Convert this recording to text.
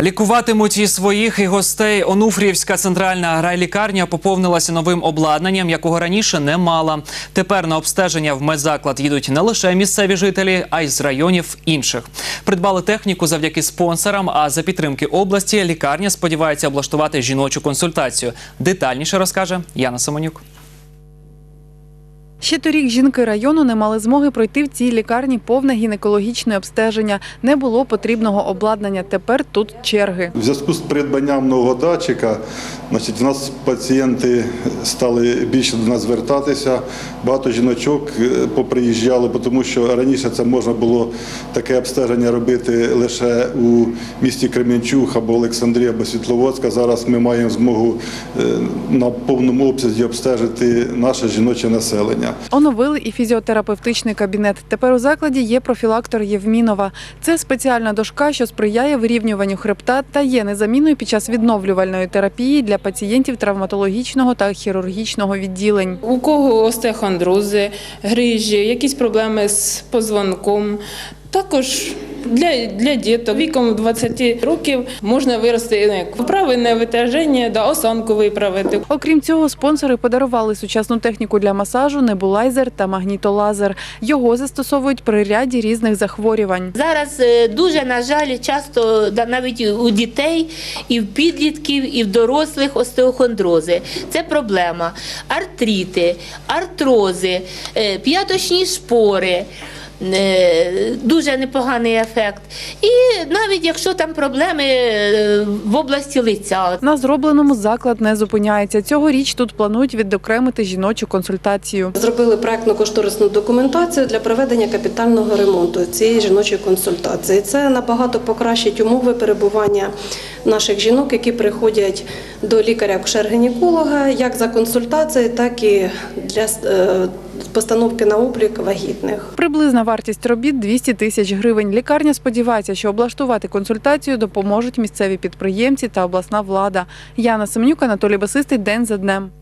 Лікуватимуть і своїх, і гостей. Онуфріївська центральна райлікарня поповнилася новим обладнанням, якого раніше не мала. Тепер на обстеження в медзаклад їдуть не лише місцеві жителі, а й з районів інших. Придбали техніку завдяки спонсорам. А за підтримки області лікарня сподівається облаштувати жіночу консультацію. Детальніше розкаже Яна Семенюк. Ще торік жінки району не мали змоги пройти в цій лікарні повне гінекологічне обстеження. Не було потрібного обладнання. Тепер тут черги. В зв'язку з придбанням нового датчика, значить, у нас пацієнти стали більше до нас звертатися. Багато жіночок е, поприїжджали, тому що раніше це можна було таке обстеження робити лише у місті Кременчуг або Олександрія, або Світловодська. Зараз ми маємо змогу е, на повному обсязі обстежити наше жіноче населення. Оновили і фізіотерапевтичний кабінет. Тепер у закладі є профілактор Євмінова. Це спеціальна дошка, що сприяє вирівнюванню хребта та є незамінною під час відновлювальної терапії для пацієнтів травматологічного та хірургічного відділень. У кого остеохондрози, грижі, якісь проблеми з позвонком. Також для, для діток віком 20 років можна вирости ну, як вправи витяження, да, осанку виправити. Окрім цього, спонсори подарували сучасну техніку для масажу, небулайзер та магнітолазер. Його застосовують при ряді різних захворювань. Зараз е, дуже, на жаль, часто навіть у дітей, і в підлітків, і в дорослих остеохондрози. Це проблема. Артрити, артрози, е, п'яточні шпори. Е, Дуже непоганий ефект. І навіть якщо там проблеми е, в області лиця, На зробленому заклад не зупиняється. Цьогоріч тут планують відокремити жіночу консультацію. Зробили проектно-кошторисну документацію для проведення капітального ремонту цієї жіночої консультації. Це набагато покращить умови перебування наших жінок, які приходять до лікаря-акушер-гінеколога, як за консультацією, так і для е, постановки на облік вагітних. Приблизна вартість робіт 200 тисяч гривень. Лікарня сподівається, що облаштувати консультацію допоможуть місцеві підприємці та обласна влада. Яна Семенюк, Анатолій Басистий. День за днем.